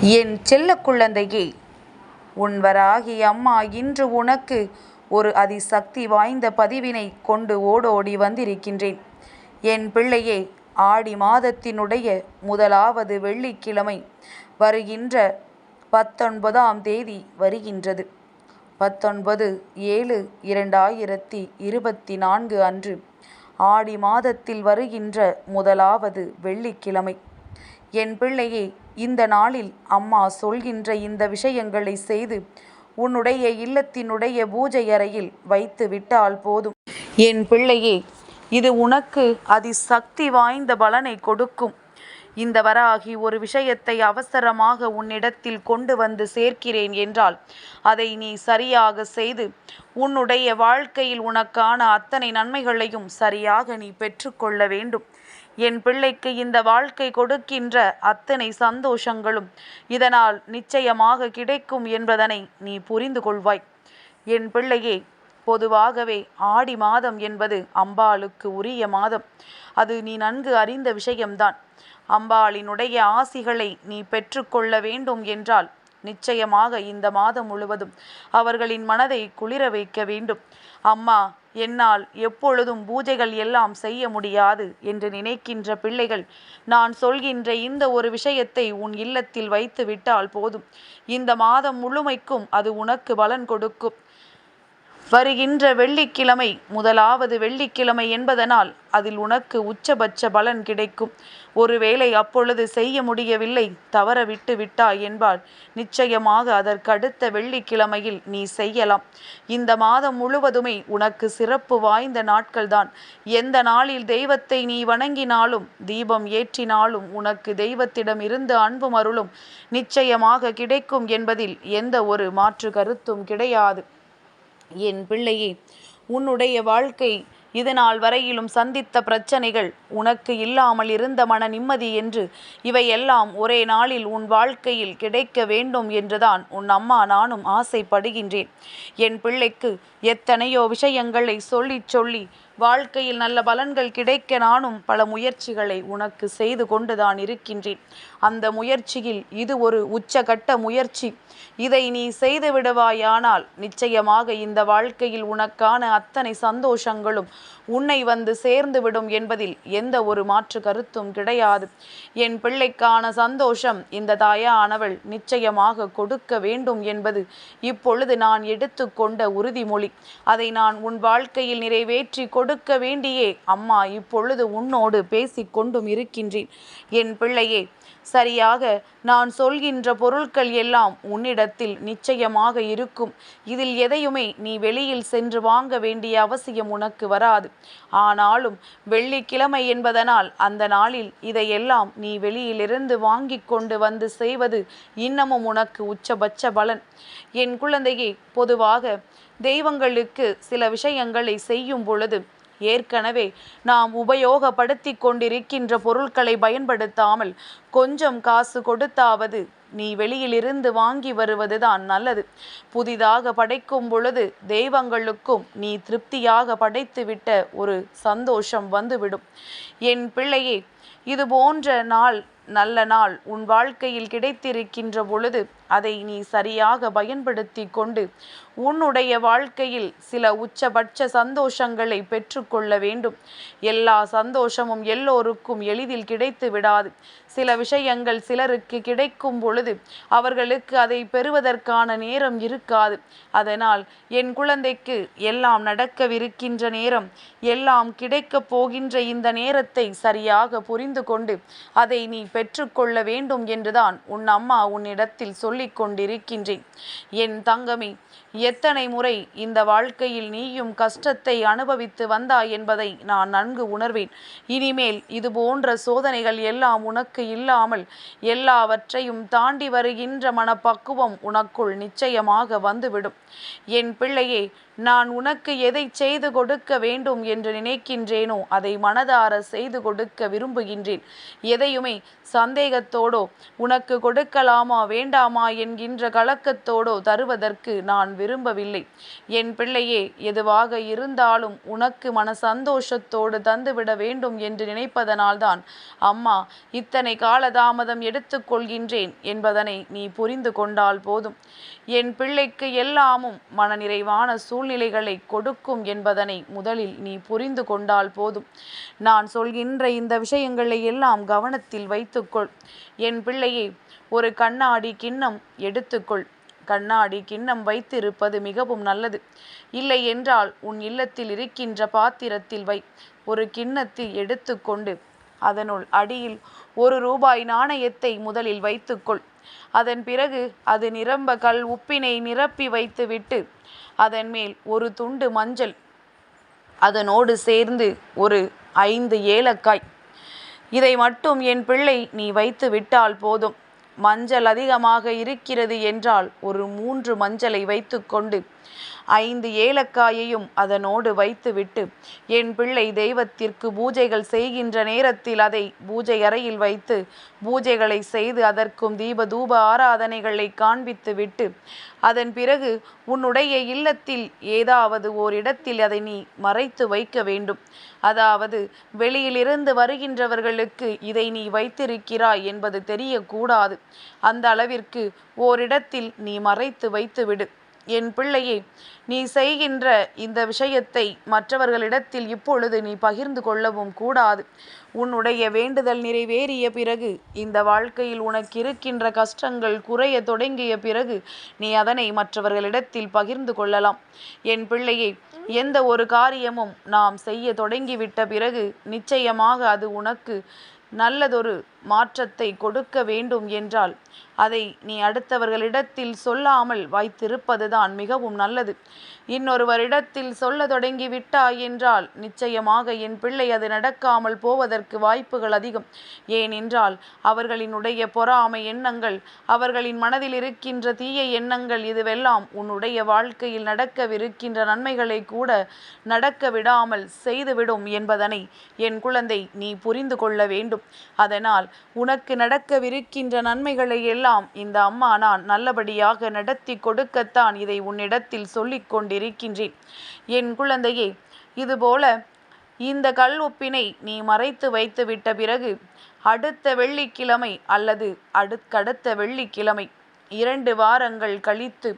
என் செல்ல குழந்தையே உன்வராகி அம்மா இன்று உனக்கு ஒரு அதிசக்தி வாய்ந்த பதிவினைக் கொண்டு ஓடோடி வந்திருக்கின்றேன். என் பிள்ளையே ஆடி மாதத்தினுடைய முதலாவது வெள்ளிக்கிழமை வருகின்ற பத்தொன்பதாம் தேதி வருகின்றது. பத்தொன்பது ஏழு இரண்டாயிரத்தி இருபத்தி நான்கு அன்று ஆடி மாதத்தில் வருகின்ற முதலாவது வெள்ளிக்கிழமை. என் பிள்ளையே இந்த நாளில் அம்மா சொல்கின்ற இந்த விஷயங்களை செய்து உன்னுடைய இல்லத்தினுடைய பூஜை அறையில் வைத்து விட்டால் போதும். என் பிள்ளையே இது உனக்கு அதிசக்தி வாய்ந்த பலனை கொடுக்கும். இந்த வராகி ஒரு விஷயத்தை அவசரமாக உன்னிடத்தில் கொண்டு வந்து சேர்க்கிறேன் என்றால் அதை நீ சரியாக செய்து உன்னுடைய வாழ்க்கையில் உனக்கான அத்தனை நன்மைகளையும் சரியாக நீ பெற்றுக்கொள்ள வேண்டும். என் பிள்ளைக்கு இந்த வாழ்க்கை கொடுக்கின்ற அத்தனை சந்தோஷங்களும் இதனால் நிச்சயமாக கிடைக்கும் என்பதனை நீ புரிந்து கொள்வாய். என் பிள்ளையே பொதுவாகவே ஆடி மாதம் என்பது அம்பாளுக்கு உரிய மாதம். அது நீ நன்கு அறிந்த விஷயம்தான். அம்பாளினுடைய ஆசிகளை நீ பெற்றுக்கொள்ள வேண்டும் என்றால் நிச்சயமாக இந்த மாதம் முழுவதும் அவர்களின் மனதை குளிர வைக்க வேண்டும். அம்மா என்னால் எப்பொழுதும் பூஜைகள் எல்லாம் செய்ய முடியாது என்று நினைக்கின்ற பிள்ளைகள் நான் சொல்கின்ற இந்த ஒரு விஷயத்தை உன் இல்லத்தில் வைத்து விட்டால் போதும். இந்த மாதம் முழுமைக்கும் அது உனக்கு பலன் கொடுக்கும். வருகின்ற வெள்ளிக்கிழமை முதலாவது வெள்ளிக்கிழமை என்பதனால் அதில் உனக்கு உச்சபட்ச பலன் கிடைக்கும். ஒருவேளை அப்பொழுது செய்ய முடியவில்லை தவற விட்டு விட்டாய் என்பால் நிச்சயமாக அதற்கடுத்த வெள்ளிக்கிழமையில் நீ செய்யலாம். இந்த மாதம் முழுவதுமே உனக்கு சிறப்பு வாய்ந்த நாட்கள்தான். எந்த நாளில் தெய்வத்தை நீ வணங்கினாலும் தீபம் ஏற்றினாலும் உனக்கு தெய்வத்திடம் இருந்து அன்பும் அருளும் நிச்சயமாக கிடைக்கும் என்பதில் எந்த ஒரு மாற்று கருத்தும் கிடையாது. என் பிள்ளையே உன்னுடைய வாழ்க்கை இதுநாள் வரையிலும் சந்தித்த பிரச்சனைகள் உனக்கு இல்லாமல் இருந்த மன நிம்மதி என்று இவையெல்லாம் ஒரே நாளில் உன் வாழ்க்கையில் கிடைக்க வேண்டும் என்றுதான் உன் அம்மா நானும் ஆசைப்படுகின்றேன். என் பிள்ளைக்கு எத்தனையோ விஷயங்களை சொல்லிச் சொல்லி வாழ்க்கையில் நல்ல பலன்கள் கிடைக்க நானும் பல முயற்சிகளை உனக்கு செய்து கொண்டுதான் இருக்கின்றேன். அந்த முயற்சியில் இது ஒரு உச்சகட்ட முயற்சி. இதை நீ செய்து விடுவாயானால் நிச்சயமாக இந்த வாழ்க்கையில் உனக்கான அத்தனை சந்தோஷங்களும் உன்னை வந்து சேர்ந்து விடும் என்பதில் எந்த ஒரு மாற்று கருத்தும் கிடையாது. என் பிள்ளைக்கான சந்தோஷம் இந்த தாயானவள் நிச்சயமாக கொடுக்க வேண்டும் என்பது இப்பொழுது நான் எடுத்துக்கொண்ட உறுதிமொழி. அதை நான் உன் வாழ்க்கையில் நிறைவேற்றி கொடுக்க வேண்டியே. அம்மா இப்பொழுது உன்னோடு பேசிக் கொண்டும் இருக்கின்றேன். என் பிள்ளையே சரியாக நான் சொல்கின்ற பொருட்கள் எல்லாம் உன்னிடத்தில் நிச்சயமாக இருக்கும். இதில் எதையுமே நீ வெளியில் சென்று வாங்க வேண்டிய அவசியம் உனக்கு வராது. ஆனாலும் வெள்ளிக்கிழமை என்பதனால் அந்த நாளில் இதையெல்லாம் நீ வெளியிலிருந்து வாங்கி கொண்டு வந்து செய்வது இன்னமும் உனக்கு உச்சபட்ச பலன். என் குழந்தையே பொதுவாக தெய்வங்களுக்கு சில விஷயங்களை செய்யும் பொழுது ஏற்கனவே நாம் உபயோகப்படுத்தி கொண்டிருக்கின்ற பொருட்களை பயன்படுத்தாமல் கொஞ்சம் காசு கொடுத்தாவது நீ வெளியிலிருந்து வாங்கி வருவதுதான் நல்லது. புதிதாக படைக்கும் பொழுது தெய்வங்களுக்கும் நீ திருப்தியாக படைத்துவிட்ட ஒரு சந்தோஷம் வந்துவிடும். என் பிள்ளையே இது போன்ற நாள் நல்ல நாள் உன் வாழ்க்கையில் கிடைத்திருக்கின்ற பொழுது அதை நீ சரியாக பயன்படுத்தி கொண்டு உன்னுடைய வாழ்க்கையில் சில உச்சபட்ச சந்தோஷங்களை பெற்றுக்கொள்ள வேண்டும். எல்லா சந்தோஷமும் எல்லோருக்கும் எளிதில் கிடைத்து விடாது. சில விஷயங்கள் சிலருக்கு கிடைக்கும் பொழுது அவர்களுக்கு அதை பெறுவதற்கான நேரம் இருக்காது. அதனால் என் குழந்தைக்கு எல்லாம் நடக்கவிருக்கின்ற நேரம் எல்லாம் கிடைக்கப் போகின்ற இந்த நேரத்தை சரியாக புரிந்து கொண்டு அதை நீ பெற்றுக்கொள்ள வேண்டும் என்றுதான் உன் அம்மா உன்னிடத்தில் சொல்லிக் கொண்டிருக்கின்றேன் என் தங்கமே எத்தனை முறை இந்த வாழ்க்கையில் நீயும் கஷ்டத்தை அனுபவித்து வந்தாய் என்பதை நான் நன்கு உணர்வேன். இனிமேல் இது போன்ற சோதனைகள் எல்லாம் உனக்கு இல்லாமல் எல்லாவற்றையும் தாண்டி வருகின்ற மனப்பக்குவம் உனக்குள் நிச்சயமாக வந்துவிடும். என் பிள்ளையே நான் உனக்கு எதை செய்து கொடுக்க வேண்டும் என்று நினைக்கின்றேனோ அதை மனதார செய்து கொடுக்க விரும்புகின்றேன். எதையுமே சந்தேகத்தோடோ உனக்கு கொடுக்கலாமா வேண்டாமா என்கின்ற கலக்கத்தோடோ தருவதற்கு நான் விரும்பவில்லை. என் பிள்ளையே எதுவாக இருந்தாலும் உனக்கு மன சந்தோஷத்தோடு தந்துவிட வேண்டும் என்று நினைப்பதனால்தான். அம்மா இத்தனை காலதாமதம் எடுத்துக்கொள்கின்றேன் என்பதனை நீ புரிந்து கொண்டால் போதும். என் பிள்ளைக்கு எல்லாமும் மனநிறைவான சூழ்நிலைகளை கொடுக்கும் என்பதனை முதலில் நீ புரிந்து கொண்டால் போதும். நான் சொல்கின்ற இந்த விஷயங்களை எல்லாம் கவனத்தில் வைத்துக்கொள். என் பிள்ளையே ஒரு கண்ணாடி கிண்ணம் எடுத்துக்கொள். கண்ணாடி கிண்ணம் வைத்திருப்பது மிகவும் நல்லது. இல்லை என்றால் உன் இல்லத்தில் இருக்கின்ற பாத்திரத்தில் வை. ஒரு கிண்ணத்தில் எடுத்துக்கொண்டு அதனுள் அடியில் ஒரு ரூபாய் நாணயத்தை முதலில் வைத்துக்கொள் அதன் பிறகு அது நிரம்ப கல் உப்பினை நிரப்பி வைத்துவிட்டு அதன் மேல் ஒரு துண்டு மஞ்சள் அதனோடு சேர்ந்து ஒரு ஐந்து ஏலக்காய். இதை மட்டும் என் பிள்ளை நீ வைத்து விட்டால் போதும். மஞ்சள் அதிகமாக இருக்கிறது என்றால் ஒரு மூன்று மஞ்சளை வைத்துக்கொண்டு ஐந்து ஏலக்காயையும் அதனோடு வைத்துவிட்டு என் பிள்ளை தெய்வத்திற்கு பூஜைகள் செய்கின்ற நேரத்தில் அதை பூஜை அறையில் வைத்து பூஜைகளை செய்து அதற்கும் தீப தூப ஆராதனைகளை காண்பித்துவிட்டு அதன் பிறகு உன்னுடைய இல்லத்தில் ஏதாவது ஓரிடத்தில் அதை நீ மறைத்து வைக்க வேண்டும். அதாவது வெளியிலிருந்து வருகின்றவர்களுக்கு இதை நீ வைத்திருக்கிறாய் என்பது தெரியக்கூடாது. அந்த அளவிற்கு ஓரிடத்தில் நீ மறைத்து வைத்துவிடு. என் பிள்ளையே நீ செய்கின்ற இந்த விஷயத்தை மற்றவர்களிடத்தில் இப்பொழுது நீ பகிர்ந்து கொள்ளவும் கூடாது. உன்னுடைய வேண்டுதல் நிறைவேறிய பிறகு இந்த வாழ்க்கையில் உனக்கு இருக்கின்ற கஷ்டங்கள் குறைய தொடங்கிய பிறகு நீ அதனை மற்றவர்களிடத்தில் பகிர்ந்து கொள்ளலாம். என் பிள்ளையே எந்த ஒரு காரியமும் நாம் செய்ய தொடங்கிவிட்ட பிறகு நிச்சயமாக அது உனக்கு நல்லதொரு மாற்றத்தை கொடுக்க வேண்டும் என்றால் அதை நீ அடுத்தவர்களிடத்தில் சொல்லாமல் வைத்திருப்பதுதான் மிகவும் நல்லது. இன்னொருவரிடத்தில் சொல்ல தொடங்கி விட்டாய் என்றால் நிச்சயமாக என் பிள்ளை அது நடக்காமல் போவதற்கு வாய்ப்புகள் அதிகம். ஏனென்றால் அவர்களினுடைய பொறாமை எண்ணங்கள் அவர்களின் மனதில் இருக்கின்ற தீய எண்ணங்கள் இதுவெல்லாம் உன்னுடைய வாழ்க்கையில் நடக்கவிருக்கின்ற நன்மைகளை கூட நடக்க விடாமல் செய்துவிடும் என்பதனை என் குழந்தை நீ புரிந்து கொள்ள வேண்டும். அதனால் உனக்கு நடக்கவிருக்கின்ற நன்மைகளை எல்லாம் இந்த அம்மா நான் நல்லபடியாக நடத்தி கொடுக்கத்தான் இதை உன்னிடத்தில் சொல்லிக் கொண்டிருக்கின்றேன். என் குழந்தையே இதுபோல இந்த கல் ஒப்பினை நீ மறைத்து வைத்து விட்ட பிறகு அடுத்த வெள்ளிக்கிழமை அல்லது அடுக்கடுத்த வெள்ளிக்கிழமை இரண்டு வாரங்கள் கழித்து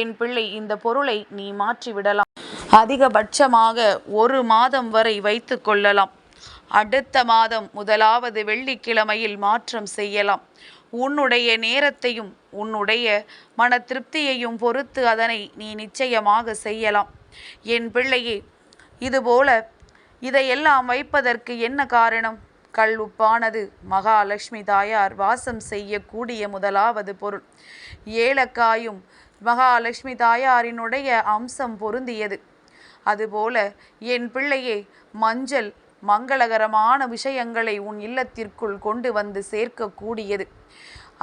என் பிள்ளை இந்த பொருளை நீ மாற்றிவிடலாம். அதிகபட்சமாக ஒரு மாதம் வரை வைத்து கொள்ளலாம். அடுத்த மாதம் முதலாவது வெள்ளிக்கிழமையில் மாற்றம் செய்யலாம். உன்னுடைய நேரத்தையும் உன்னுடைய மன திருப்தியையும் பொறுத்து அதனை நீ நிச்சயமாக செய்யலாம். என் பிள்ளையே இதுபோல இதையெல்லாம் வைப்பதற்கு என்ன காரணம்? கல் உப்பானது மகாலட்சுமி தாயார் வாசம் செய்யக்கூடிய முதலாவது பொருள். ஏலக்காயும் மகாலட்சுமி தாயாரினுடைய அம்சம் பொருந்தியது. அதுபோல என் பிள்ளையே மஞ்சள் மங்களகரமான விஷயங்களை உன் இல்லத்திற்குள் கொண்டு வந்து சேர்க்கக்கூடியது.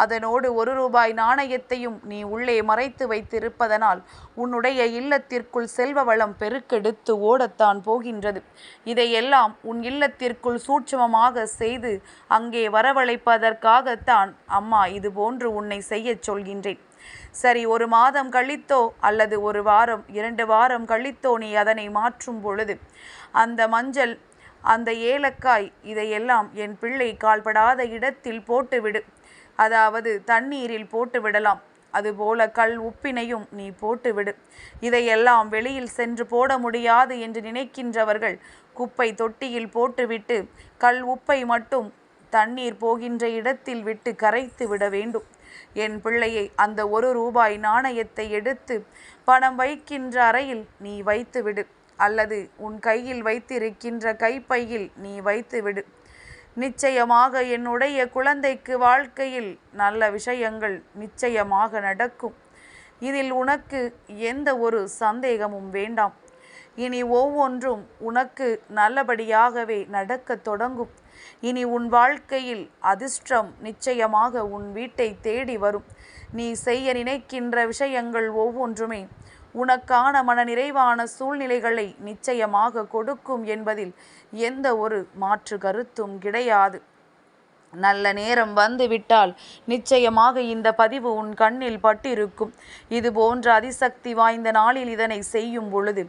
அதனோடு ஒரு ரூபாய் நாணயத்தையும் நீ உள்ளே மறைத்து வைத்திருப்பதனால் உன்னுடைய இல்லத்திற்குள் செல்வ வளம் பெருக்கெடுத்து ஓடத்தான் போகின்றது. இதையெல்லாம் உன் இல்லத்திற்குள் சூட்சமமாக செய்து அங்கே வரவழைப்பதற்காகத்தான் அம்மா இது போன்று உன்னை செய்யச் சொல்கின்றேன். சரி ஒரு மாதம் கழித்தோ அல்லது ஒரு வாரம் இரண்டு வாரம் கழித்தோ நீ அதனை மாற்றும் பொழுது அந்த மஞ்சள் அந்த ஏலக்காய் இதையெல்லாம் என் பிள்ளை கால்படாத இடத்தில் போட்டுவிடு. அதாவது தண்ணீரில் போட்டு விடலாம் அதுபோல கல் உப்பினையும் நீ போட்டுவிடு. இதையெல்லாம் வெளியில் சென்று போட முடியாது என்று நினைக்கின்றவர்கள் குப்பை தொட்டியில் போட்டுவிட்டு கல் உப்பை மட்டும் தண்ணீர் போகின்ற இடத்தில் விட்டு கரைத்து விட வேண்டும். என் பிள்ளையை அந்த ஒரு ரூபாய் நாணயத்தை எடுத்து பணம் வைக்கின்ற அறையில் நீ வைத்துவிடு. அல்லது உன் கையில் வைத்திருக்கின்ற கைப்பையில் நீ வைத்து விடு. நிச்சயமாக என்னுடைய குழந்தைக்கு வாழ்க்கையில் நல்ல விஷயங்கள் நிச்சயமாக நடக்கும். இதில் உனக்கு எந்த ஒரு சந்தேகமும் வேண்டாம். இனி ஒவ்வொன்றும் உனக்கு நல்லபடியாகவே நடக்கத் தொடங்கும். இனி உன் வாழ்க்கையில் அதிர்ஷ்டம் நிச்சயமாக உன் வீட்டை தேடி வரும். நீ செய்ய நினைக்கின்ற விஷயங்கள் ஒவ்வொன்றுமே உனக்கான மனநிறைவான சூழ்நிலைகளை நிச்சயமாக கொடுக்கும் என்பதில் எந்த ஒரு மாற்று கருத்தும் கிடையாது. நல்ல நேரம் வந்துவிட்டால் நிச்சயமாக இந்த பதிவு உன் கண்ணில் பட்டிருக்கும். இது போன்ற அதிசக்தி வாய்ந்த நாளில் இதனை செய்யும் பொழுது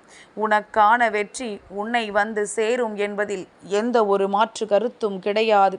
உனக்கான வெற்றி உன்னை வந்து சேரும் என்பதில் எந்த ஒரு மாற்று கருத்தும் கிடையாது.